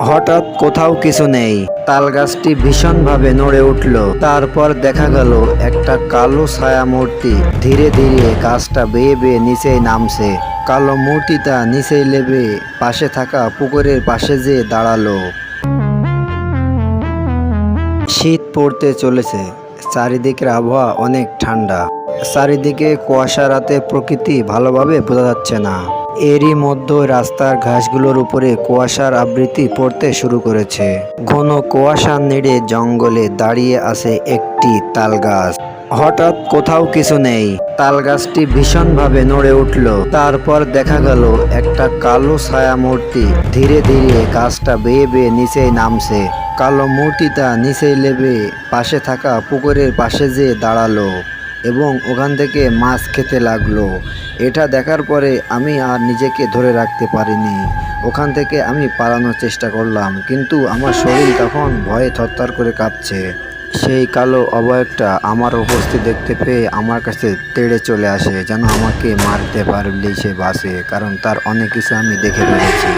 হঠাৎ কোথাও কিছু নেই। তাল গাছটি ভীষণভাবে নড়ে উঠল। তারপর দেখা গেল একটা কালো ছায়া মূর্তি। ধীরে ধীরে গাছটা বেয়ে বেয়ে নিচেই নামছে। কালো মূর্তিটা নিচেই লেবে পাশে থাকা পুকুরের পাশে যেয়ে দাঁড়াল। শীত পড়তে চলেছে। চারিদিকের আবহাওয়া অনেক ঠান্ডা। চারিদিকে কুয়াশা রাতে প্রকৃতি ভালোভাবে বোঝা যাচ্ছে না। এরই মধ্যে রাস্তার ঘাসগুলোর উপরে কুয়াশার আবৃত্তি পড়তে শুরু করেছে। ঘন কুয়াশা নেড়ে জঙ্গলে দাঁড়িয়ে আছে একটি তাল গাছ হঠাৎ কোথাও কিছু নেই। তাল গাছটি ভীষণভাবে নড়ে উঠল। তারপর দেখা গেল একটা কালো ছায়া মূর্তি ধীরে ধীরে গাছটা বেয়ে বেয়ে নিচেই নামছে। কালো মূর্তিটা নিচেই লেবে পাশে থাকা পুকুরের পাশে যেয়ে দাঁড়াল। এবং ওখান থেকে মাছ খেতে লাগল। এটা দেখার পরে আমি আর নিজেকে ধরে রাখতে পারিনি। ওখান থেকে আমি পালানোর চেষ্টা করলাম, কিন্তু আমার শরীর তখন ভয়ে থরথর করে কাঁপছে। সেই কালো অবয়বটা আমার উপস্থিত দেখতে পেয়ে আমার কাছে তেড়ে চলে আসে, যেন আমাকে মারতে পারলেই সে বাসে কারণ তার অনেক কিছু আমি দেখে ফেলেছি।